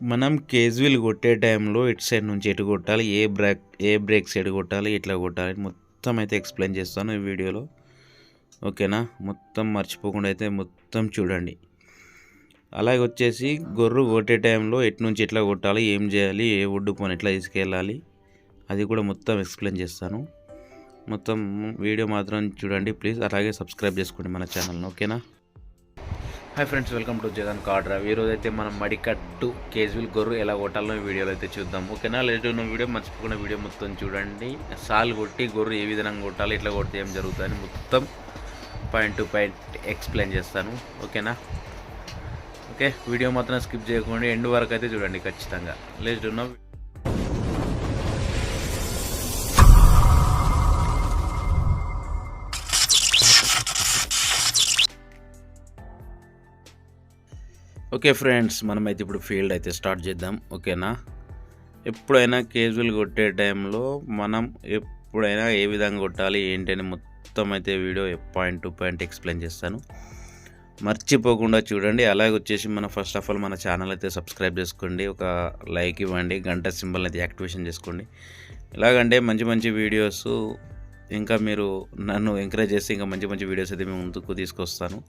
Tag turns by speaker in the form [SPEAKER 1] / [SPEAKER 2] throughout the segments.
[SPEAKER 1] మనం కేజువల్ కొట్టే టైంలో ఇటు సైడ్ నుంచి ఎటు కొట్టాలి ఏ బ్రేక్ ఏ బ్రేక్ సైడ్ కొట్టాలి ఎట్లా కొట్టాలి మొత్తం అయితే ఎక్స్ప్లెయిన్ చేస్తాను ఈ వీడియోలో. ఓకేనా? మొత్తం మర్చిపోకుండా అయితే మొత్తం చూడండి. అలాగే వచ్చేసి గొర్రు కొట్టే టైంలో ఎటు నుంచి ఎట్లా కొట్టాలి ఏం చేయాలి ఏ ఒడ్డు పని ఎట్లా తీసుకెళ్ళాలి అది కూడా మొత్తం ఎక్స్ప్లెయిన్ చేస్తాను. మొత్తం వీడియో మాత్రం చూడండి ప్లీజ్. అలాగే సబ్స్క్రైబ్ చేసుకోండి మన ఛానల్ని. ఓకేనా? Hi friends welcome to Jagan car drive ఈరోజు అయితే మనం మడికట్టు కేజువల్ గొర్రు ఎలా కొట్టాలో వీడియోలో అయితే చూద్దాం. ఓకేనా? లేట్ ఉన్న వీడియో మర్చిపోకుండా వీడియో మొత్తం చూడండి. సాల్ కొట్టి గొర్రు ఏ విధంగా కొట్టాలి ఇట్లా కొడితే ఏం జరుగుతుందని మొత్తం పాయింట్ టు పాయింట్ ఎక్స్ప్లెయిన్ చేస్తాను. ఓకేనా? ఓకే వీడియో మాత్రం స్కిప్ చేయకుండా. ఎండ్ వరకు అయితే చూడండి ఖచ్చితంగా. లేట్ ఉన్న ఓకే ఫ్రెండ్స్ మనమైతే ఇప్పుడు ఫీల్డ్ అయితే స్టార్ట్ చేద్దాం. ఓకేనా ఎప్పుడైనా కేజువల్ కొట్టే టైంలో మనం ఎప్పుడైనా ఏ విధంగా కొట్టాలి ఏంటి అని మొత్తం అయితే video point to point explain చేస్తాను. మర్చిపోకుండా చూడండి. అలాగే వచ్చేసి మన ఫస్ట్ ఆఫ్ ఆల్ మన ఛానల్ అయితే సబ్స్క్రైబ్ చేసుకోండి. ఒక లైక్ ఇవ్వండి. గంట సింబల్ అయితే యాక్టివేషన్ చేసుకోండి. ఎలాగంటే మంచి మంచి వీడియోస్ ఇంకా మీరు నన్ను ఎంకరేజ్ చేస్తే ఇంకా మంచి మంచి వీడియోస్ అయితే మేము ముందుకు తీసుకొస్తాను.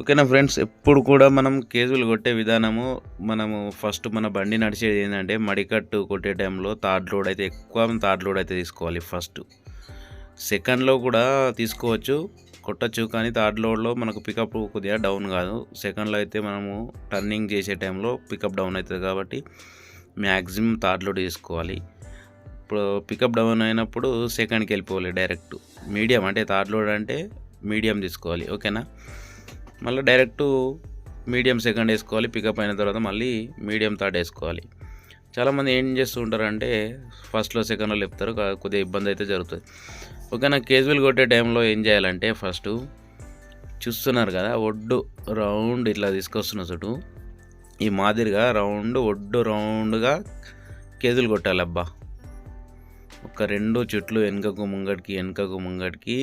[SPEAKER 1] ఓకేనా ఫ్రెండ్స్? ఎప్పుడు కూడా మనం కేజులు కొట్టే విధానము మనము ఫస్ట్ మన బండి నడిచేది ఏంటంటే మడికట్టు కొట్టే టైంలో థర్డ్ లోడ్ అయితే ఎక్కువ థర్డ్ లోడ్ అయితే తీసుకోవాలి ఫస్ట్. సెకండ్లో కూడా తీసుకోవచ్చు కొట్టచ్చు కానీ థర్డ్ లోడ్లో మనకు పికప్ కొద్దిగా డౌన్ కాదు. సెకండ్లో అయితే మనము టర్నింగ్ చేసే టైంలో పికప్ డౌన్ అవుతుంది కాబట్టి మ్యాక్సిమం థర్డ్ లోడ్ తీసుకోవాలి. ఇప్పుడు పికప్ డౌన్ అయినప్పుడు సెకండ్కి వెళ్ళిపోవాలి డైరెక్ట్ మీడియం అంటే థర్డ్ లోడ్ అంటే మీడియం తీసుకోవాలి ఓకేనా? మళ్ళీ డైరెక్ట్ మీడియం సెకండ్ వేసుకోవాలి పికప్ అయిన తర్వాత మళ్ళీ మీడియం థర్డ్ వేసుకోవాలి. చాలామంది ఏం చేస్తూ ఉంటారంటే ఫస్ట్లో సెకండ్లో లేపుతారు కొద్దిగా ఇబ్బంది అయితే జరుగుతుంది. ఓకేనా కేజువల్ కొట్టే టైంలో ఏం చేయాలంటే ఫస్ట్ చూస్తున్నారు కదా ఒడ్డు రౌండ్ ఇట్లా తీసుకొస్తున్న చుట్టూ ఈ మాదిరిగా రౌండ్ ఒడ్డు రౌండ్గా కేజులు కొట్టాలి అబ్బా ఒక రెండు చుట్లు వెనుకకు ముంగడికి వెనుకకు ముంగడికి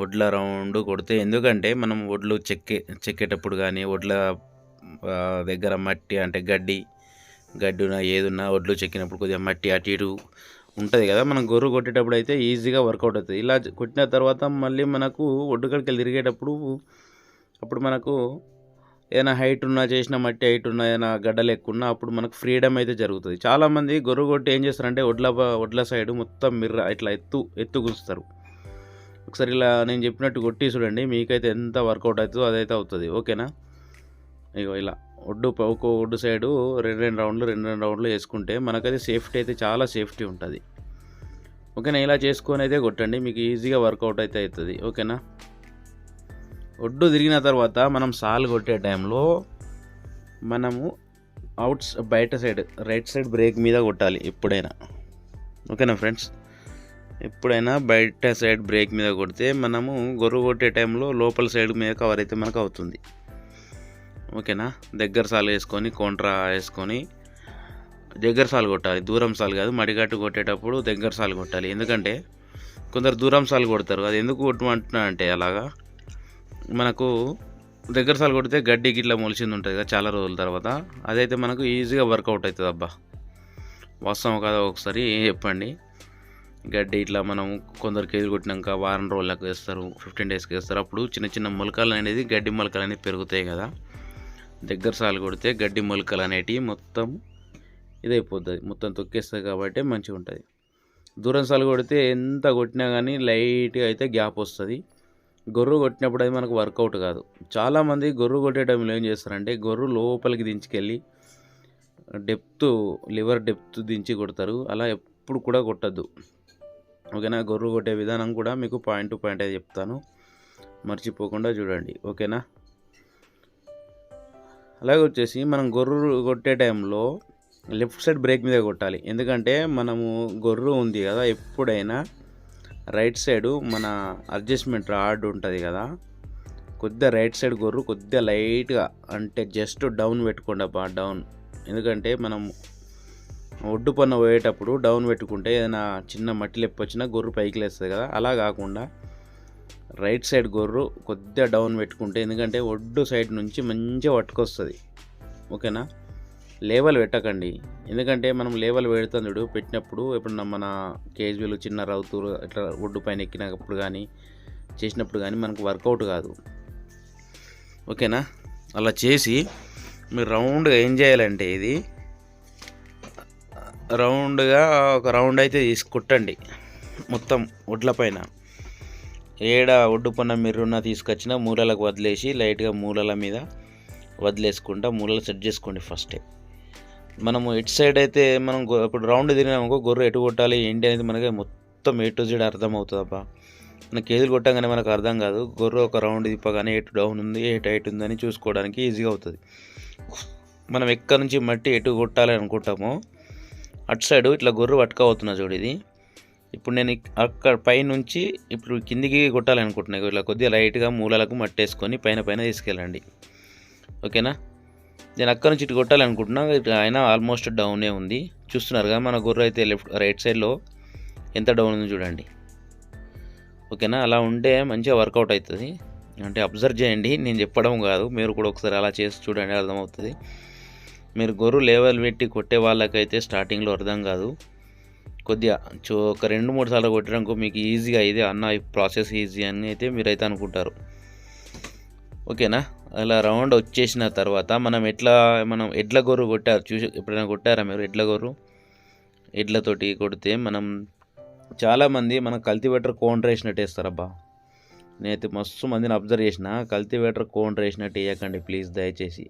[SPEAKER 1] వడ్ల రౌండ్ కొడితే ఎందుకంటే మనం వడ్లు చెక్కే చెక్కేటప్పుడు కానీ వడ్ల దగ్గర మట్టి అంటే గడ్డి గడ్డి ఏదున్నా వడ్లు చెక్కినప్పుడు కొద్దిగా మట్టి అటు ఇటు ఉంటుంది కదా మనం గొర్రు కొట్టేటప్పుడు అయితే ఈజీగా వర్కౌట్ అవుతుంది. ఇలా కొట్టిన తర్వాత మళ్ళీ మనకు ఒడ్డుకడికి వెళ్ళి తిరిగేటప్పుడు అప్పుడు మనకు ఏదైనా హైట్ ఉన్నా చేసిన మట్టి హైట్ ఉన్నా ఏదైనా గడ్డలు ఎక్కున్నా అప్పుడు మనకు ఫ్రీడమ్ అయితే జరుగుతుంది. చాలామంది గొర్రు కొట్టి ఏం చేస్తారంటే వడ్ల వడ్ల సైడ్ మొత్తం మిర్ర ఇట్లా ఎత్తు ఎత్తు గుంచుతారు ఒకసారి ఇలా నేను చెప్పినట్టు కొట్టి చూడండి మీకైతే ఎంత వర్కౌట్ అవుతుందో అదైతే అవుతుంది. ఓకేనా? ఇగో ఇలా ఒడ్డు ఒక్కో ఒడ్డు సైడు రెండు రెండు రౌండ్లు రెండు రెండు రౌండ్లు వేసుకుంటే మనకైతే సేఫ్టీ అయితే చాలా సేఫ్టీ ఉంటుంది. ఓకేనా? ఇలా చేసుకొని అయితే కొట్టండి మీకు ఈజీగా వర్కౌట్ అయితే అవుతుంది. ఓకేనా? ఒడ్డు తిరిగిన తర్వాత మనం సాల్ కొట్టే టైంలో మనము అవుట్స్ బయట సైడ్ రైట్ సైడ్ బ్రేక్ మీద కొట్టాలి ఎప్పుడైనా. ఓకేనా ఫ్రెండ్స్ ఎప్పుడైనా బయట సైడ్ బ్రేక్ మీద కొడితే మనము గొర్రు కొట్టే టైంలో లోపల సైడ్ మీద కవర్ అయితే మనకు అవుతుంది. ఓకేనా? దగ్గర సాలు వేసుకొని కొంట్రా వేసుకొని దగ్గర సాలు కొట్టాలి. దూరం సాలు కాదు మడిగట్టు కొట్టేటప్పుడు దగ్గర సాలు కొట్టాలి. ఎందుకంటే కొందరు దూరం సాలు కొడతారు. అది ఎందుకు కొట్టమంటున్నా అంటే అలాగా? మనకు దగ్గర సాలు కొడితే గడ్డి గిట్లా మొలిచింది ఉంటుంది కదా చాలా రోజుల తర్వాత. అదైతే మనకు ఈజీగా వర్కౌట్ అవుతుంది అబ్బా. వాస్తవం కదా ఒకసారి చెప్పండి. గడ్డి ఇట్లా మనం కొందరు కేజీ కొట్టినాక వారం రోజులకు వేస్తారు ఫిఫ్టీన్ డేస్కి వేస్తారు. అప్పుడు చిన్న చిన్న మొలకలు అనేది గడ్డి మొలకలు అనేవి పెరుగుతాయి కదా. దగ్గర సాలు కొడితే గడ్డి మొలకలు అనేటివి మొత్తం ఇదైపోతుంది మొత్తం తొక్కేస్తుంది కాబట్టి మంచిగా ఉంటుంది. దూరం సాలు కొడితే ఎంత కొట్టినా కానీ లైట్గా అయితే గ్యాప్ వస్తుంది. గొర్రు కొట్టినప్పుడు అది మనకు వర్కౌట్ కాదు. చాలామంది గొర్రు కొట్టే టైంలో ఏం చేస్తారంటే గొర్రు లోపలికి దించుకెళ్ళి డెప్త్ లివర్ డెప్త్ దించి కొడతారు. అలా ఎప్పుడు కూడా కొట్టద్దు. ఓకేనా? గొర్రు కొట్టే విధానం కూడా మీకు పాయింట్ టు పాయింట్ అయితే చెప్తాను. మర్చిపోకుండా చూడండి. ఓకేనా? అలాగే వచ్చేసి మనం గొర్రు కొట్టే టైంలో లెఫ్ట్ సైడ్ బ్రేక్ మీద కొట్టాలి. ఎందుకంటే మనము గొర్రు ఉంది కదా ఎప్పుడైనా రైట్ సైడు మన అడ్జస్ట్మెంట్ రాడ్ ఉంటుంది కదా కొద్దిగా రైట్ సైడ్ గొర్రు కొద్దిగా లైట్గా అంటే జస్ట్ డౌన్ పెట్టుకోండి అబ్బా డౌన్. ఎందుకంటే మనం ఒడ్డు పన్న పోయేటప్పుడు డౌన్ పెట్టుకుంటే ఏదైనా చిన్న మట్టి లెప్పి వచ్చినా గొర్రు పైకి లేస్తుంది కదా అలా కాకుండా రైట్ సైడ్ గొర్రు కొద్దిగా డౌన్ పెట్టుకుంటే ఎందుకంటే ఒడ్డు సైడ్ నుంచి మంచిగా పట్టుకొస్తుంది. ఓకేనా? లేవల్ పెట్టకండి. ఎందుకంటే మనం లేవల్ పెడుతుంది పెట్టినప్పుడు ఎప్పుడన్నా మన కేజీలు చిన్న రౌతులు ఇట్లా ఒడ్డు పైన ఎక్కినప్పుడు కానీ చేసినప్పుడు కానీ మనకు వర్కౌట్ కాదు. ఓకేనా? అలా చేసి మీరు రౌండ్గా ఏం చేయాలంటే ఇది రౌండ్గా ఒక రౌండ్ అయితే తీసుకుట్టండి. మొత్తం ఒడ్ల పైన. ఏడ ఒడ్డుపన్న మిర్రున్న తీసుకొచ్చిన మూలలకు వదిలేసి లైట్గా మూలల మీద వదిలేసుకుంటా మూలలు సెట్ చేసుకోండి ఫస్టే. మనము ఇటు సైడ్ అయితే మనం ఇప్పుడు రౌండ్ తిరిగినామనుకో గొర్రె ఎటు కొట్టాలి ఏంటి అనేది మనకి మొత్తం ఏ టు జెడ్ అర్థమవుతుంది అబ్బా మన కేజీలు కొట్టంగానే మనకు అర్థం కాదు. గొర్రె ఒక రౌండ్ తిప్పగానే ఎటు డౌన్ ఉంది ఎటు హైట్ ఉందని చూసుకోవడానికి ఈజీగా అవుతుంది. మనం ఎక్కడి నుంచి మట్టి ఎటు కొట్టాలి అనుకుంటామో అటు సైడు ఇట్లా గొర్రె పట్టుకోబోతున్నా చూడు ఇది. ఇప్పుడు నేను అక్కడ పైనుంచి ఇప్పుడు కిందికి కొట్టాలనుకుంటున్నాను ఇట్లా కొద్దిగా లైట్గా మూలలకు మట్టేసుకొని పైన పైన తీసుకెళ్ళండి. ఓకేనా? నేను అక్కడ నుంచి ఇటు కొట్టాలనుకుంటున్నా. ఆయన ఆల్మోస్ట్ డౌనే ఉంది. చూస్తున్నారు కదా మన గొర్రె అయితే లెఫ్ట్ రైట్ సైడ్లో ఎంత డౌన్ ఉందో చూడండి. ఓకేనా? అలా ఉంటే మంచిగా వర్కౌట్ అవుతుంది. అంటే అబ్జర్వ్ చేయండి. నేను చెప్పడం కాదు. మీరు కూడా ఒకసారి అలా చేసి చూడండి అర్థమవుతుంది. మీరు గొర్రు లేవల్ పెట్టి కొట్టే వాళ్ళకైతే స్టార్టింగ్లో అర్థం కాదు. కొద్దిగా చో ఒక రెండు మూడు సార్లు కొట్టడానికి మీకు ఈజీగా ఇది అన్న ఈ ప్రాసెస్ ఈజీ అని అయితే మీరైతే అనుకుంటారు. ఓకేనా? అలా రౌండ్ వచ్చేసిన తర్వాత మనం ఎట్లా మనం ఎడ్ల గొర్రు కొట్టారు? చూసి ఎప్పుడైనా కొట్టారా మీరు ఎడ్ల గొర్రు? ఎడ్లతోటి కొడితే మనం చాలామంది మనం కల్టివేటర్ కౌంటర్ వేసినట్టు వేస్తారబ్బా నేనైతే మస్తు మందిని అబ్జర్వ్ చేసిన కల్టివేటర్ కౌంటర్ వేసినట్టు వేయకండి ప్లీజ్ దయచేసి.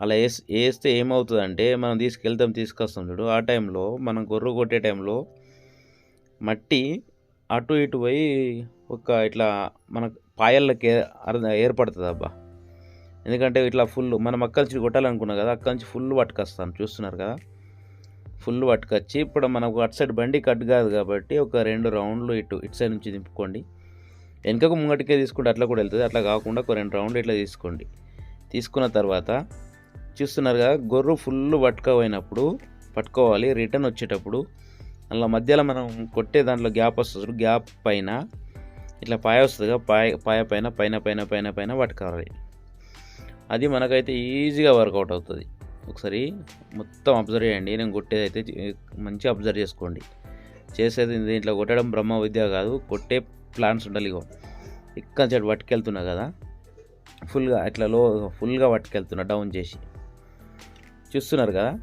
[SPEAKER 1] అలా వేసి వేస్తే ఏమవుతుందంటే మనం తీసుకెళ్తాం తీసుకొస్తాం చూడు. ఆ టైంలో మనం గొర్రె కొట్టే టైంలో మట్టి అటు ఇటు పోయి ఒక ఇట్లా మన పాయళ్ళకి ఏర్పడుతుంది అబ్బా ఎందుకంటే ఇట్లా ఫుల్ మనం అక్కడి నుంచి కొట్టాలనుకున్నాం కదా అక్కడి నుంచి ఫుల్ పట్టుకొస్తాను చూస్తున్నారు కదా? ఫుల్ పట్టుకొచ్చి ఇప్పుడు మనకు అటు సైడ్ బండి కట్ కాదు కాబట్టి ఒక రెండు రౌండ్లు ఇటు ఇటు సైడ్ నుంచి దింపుకోండి. వెనుకకు ముంగటికే తీసుకుంటే అట్లా కూడా వెళ్తుంది. అట్లా కాకుండా ఒక రెండు రౌండ్లు ఇట్లా తీసుకోండి. తీసుకున్న తర్వాత చూస్తున్నారు కదా గొర్రె ఫుల్ పట్టుకపోయినప్పుడు పట్టుకోవాలి రిటర్న్ వచ్చేటప్పుడు. అందులో మధ్యలో మనం కొట్టే దాంట్లో గ్యాప్ వస్తుంది గ్యాప్ పైన. ఇట్లా పాయ వస్తుంది పాయ పాయ పైన పైన పైన పైన పైన పట్టుకోవాలి. అది మనకైతే ఈజీగా వర్కౌట్ అవుతుంది. ఒకసారి మొత్తం అబ్జర్వ్ చేయండి. నేను కొట్టేది అయితే మంచిగా అబ్జర్వ్ చేసుకోండి. చేసేది దీంట్లో కొట్టడం బ్రహ్మ విద్య కాదు కొట్టే ప్లాన్స్ ఉండాలి ఇగో. ఇక్కడ చెట్టు పట్టుకెళ్తున్నా కదా ఫుల్గా ఇట్లా లో ఫుల్గా పట్టుకెళ్తున్నా డౌన్ చేసి. చూస్తున్నారు కదా?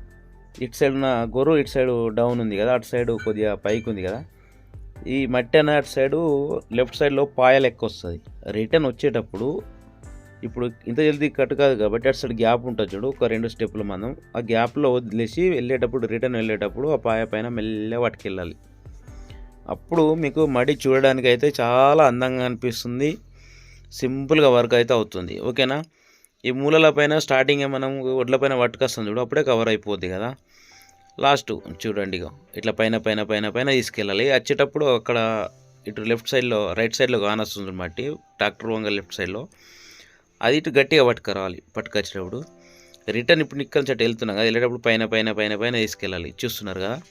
[SPEAKER 1] ఇటు సైడ్ ఉన్న గొర్రు ఇటు సైడ్ డౌన్ ఉంది కదా? అటు సైడ్ కొద్దిగా పైకి ఉంది కదా? ఈ మట్టి అనే అటు సైడు లెఫ్ట్ సైడ్లో పాయ లెక్క వస్తుంది. రిటర్న్ వచ్చేటప్పుడు ఇప్పుడు ఇంత జల్దీ కట్ కాదు కాబట్టి అటు సైడ్ గ్యాప్ ఉంటుంది చూడు ఒక రెండు స్టెప్పులు మనం ఆ గ్యాప్లో వదిలేసి వెళ్ళేటప్పుడు రిటర్న్ వెళ్ళేటప్పుడు ఆ పాయ పైన మెల్లగా పట్టుకెళ్ళాలి. అప్పుడు మీకు మడి చూడడానికి అయితే చాలా అందంగా అనిపిస్తుంది. సింపుల్గా వర్క్ అయితే అవుతుంది. ఓకేనా? ఈ మూలల పైన స్టార్టింగ్ మనం ఒడ్ల పైన పట్టుకొస్తాం చూడు అప్పుడే కవర్ అయిపోద్ది కదా. లాస్ట్ చూడండి ఇగో ఇట్లా పైన పైన పైన పైన తీసుకెళ్ళాలి. వచ్చేటప్పుడు అక్కడ ఇటు లెఫ్ట్ సైడ్లో రైట్ సైడ్లో కానొస్తుంది మట్టి ట్రాక్టర్ వంగ లెఫ్ట్ సైడ్లో అది ఇటు గట్టిగా పట్టుకురావాలి పట్టుకొచ్చేటప్పుడు. రిటర్న్ ఇప్పుడు నిక్కల చెట్టు అటు కదా వెళ్ళేటప్పుడు పైన పైన పైన పైన తీసుకెళ్ళాలి. చూస్తున్నారు కదా?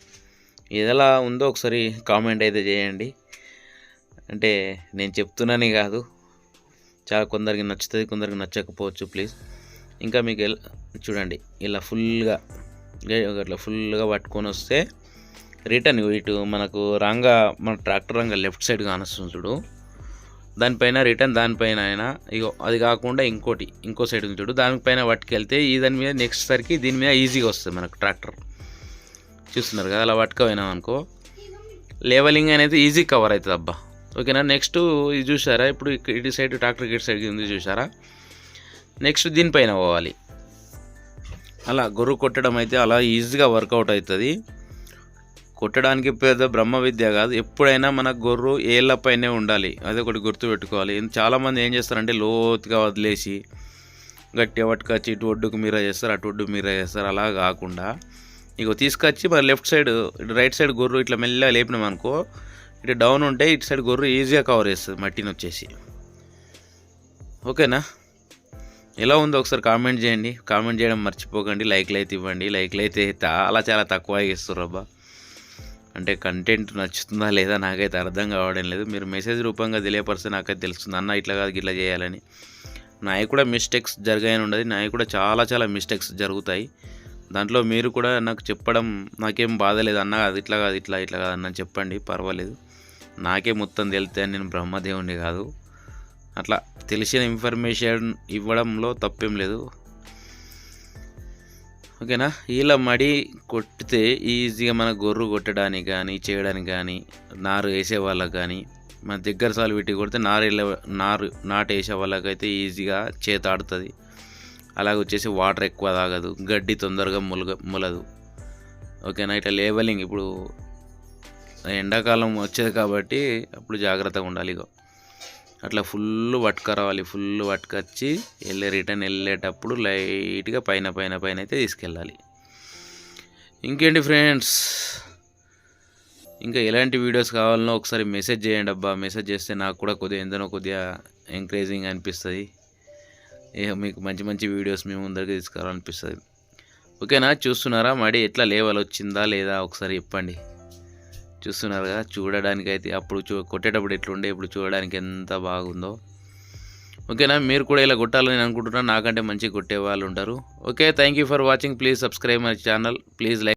[SPEAKER 1] ఇది ఎలా ఉందో ఒకసారి కామెంట్ అయితే చేయండి. అంటే నేను చెప్తున్నానే కాదు. చాలా కొందరికి నచ్చుతుంది కొందరికి నచ్చకపోవచ్చు ప్లీజ్ ఇంకా మీకు చూడండి ఇలా ఫుల్గా ఇట్లా ఫుల్గా పట్టుకొని వస్తే రిటర్న్ ఇటు మనకు రంగా మన ట్రాక్టర్ రంగా లెఫ్ట్ సైడ్ కానొస్తుంది చూడు. దానిపైన రిటర్న్ దానిపైన అయినా ఇగో అది కాకుండా ఇంకోటి ఇంకో సైడ్ ఉంది చూడు. దానిపైన పట్టుకెళ్తే ఈ దాని మీద నెక్స్ట్ సరికి దీని మీద ఈజీగా వస్తుంది మనకు ట్రాక్టర్ చూస్తున్నారు కదా అలా పట్టుకపోయినాం అనుకో. లేవలింగ్ అనేది ఈజీ కవర్ అవుతుంది అబ్బా. ఓకేనా? నెక్స్ట్ ఇది చూసారా ఇప్పుడు ఇటు సైడ్ ట్రాక్టర్ ఇటు సైడ్ ఉంది చూసారా నెక్స్ట్ దీనిపైన పోవాలి. అలా గొర్రె కొట్టడం అయితే అలా ఈజీగా వర్కౌట్ అవుతుంది. కొట్టడానికి పెద్ద బ్రహ్మ విద్య కాదు. ఎప్పుడైనా మన గొర్రు ఏళ్ళపైనే ఉండాలి. అది ఒకటి గుర్తుపెట్టుకోవాలి చాలామంది ఏం చేస్తారంటే లోతుగా వదిలేసి గట్టిగా పట్టుకొచ్చి ఇటు ఒడ్డుకు మీరా చేస్తారు అటు ఒడ్డు మీరా చేస్తారు. అలా కాకుండా ఇగో తీసుకొచ్చి మరి లెఫ్ట్ సైడ్ రైట్ సైడ్ గొర్రు ఇట్లా మెల్లగా లేపినాం అనుకో ఇటు డౌన్ ఉంటే ఇటు సైడ్ గొర్రె ఈజీగా కవర్ చేస్తుంది మట్టిని వచ్చేసి. ఓకేనా? ఎలా ఉందో ఒకసారి కామెంట్ చేయండి. కామెంట్ చేయడం మర్చిపోకండి. లైక్లు అయితే ఇవ్వండి. లైక్లు అయితే చాలా చాలా తక్కువ ఇస్తుర్రబ్బా అబ్బా. అంటే కంటెంట్ నచ్చుతుందా లేదా నాకైతే అర్థం కావడం లేదు. మీరు మెసేజ్ రూపంగా తెలియపరిస్తే నాకైతే తెలుస్తుంది. అన్న ఇట్లా కాదు ఇట్లా చేయాలని. నాయి కూడా మిస్టేక్స్ జరిగాయని ఉండదు నాయి కూడా చాలా చాలా మిస్టేక్స్ జరుగుతాయి. దాంట్లో మీరు కూడా నాకు చెప్పడం నాకేం బాధ లేదు. అన్న అది ఇట్లా కాదు ఇట్లా ఇట్లా కాదు అన్న చెప్పండి పర్వాలేదు. నాకే మొత్తం తెలితే నేను బ్రహ్మదేవుని కాదు. అట్లా తెలిసిన ఇన్ఫర్మేషన్ ఇవ్వడంలో తప్పేం లేదు. ఓకేనా? ఇలా మడి కొట్టితే ఈజీగా మన గొర్రు కొట్టడానికి కానీ చేయడానికి కానీ నారు వేసే వాళ్ళకి కానీ మన దగ్గర సాలు పెట్టి కొడితే నారు వెళ్ళే నారు నాటు వేసే వాళ్ళకైతే ఈజీగా చేత ఆడుతుంది అలాగే వచ్చేసి వాటర్ ఎక్కువ తాగదు గడ్డి తొందరగా ములగ ములదు. ఓకేనా ఇట్లా లేబలింగ్ ఇప్పుడు ఎండాకాలం వచ్చేది కాబట్టి అప్పుడు జాగ్రత్తగా ఉండాలి ఇగో. అట్లా ఫుల్ పట్టుకురావాలి ఫుల్ పట్టుకొచ్చి వెళ్ళే రిటర్న్ వెళ్ళేటప్పుడు లైట్గా పైన పైన పైన అయితే తీసుకెళ్ళాలి. ఇంకేంటి ఫ్రెండ్స్? ఇంకా ఎలాంటి వీడియోస్ కావాలనో ఒకసారి మెసేజ్ చేయండి అబ్బా. మెసేజ్ చేస్తే నాకు కూడా కొద్దిగా ఎంతనో కొద్దిగా ఎంకరేజింగ్ అనిపిస్తుంది. ఇక మీకు మంచి మంచి వీడియోస్ మేము ముందరికి తీసుకురావాలనిపిస్తుంది. ఓకేనా? చూస్తున్నారా? మడి ఎట్లా లేవల్ వచ్చిందా లేదా? ఒకసారి చెప్పండి. చూస్తున్నారు కదా చూడడానికి అయితే అప్పుడు చూ కొట్టేటప్పుడు ఎట్లుండే ఇప్పుడు చూడడానికి ఎంత బాగుందో. ఓకేనా? మీరు కూడా ఇలా కొట్టాలని నేను అనుకుంటున్నాను నాకంటే మంచిగా కొట్టే వాళ్ళు ఉంటారు. Okay? Thank you for watching please subscribe my channel please like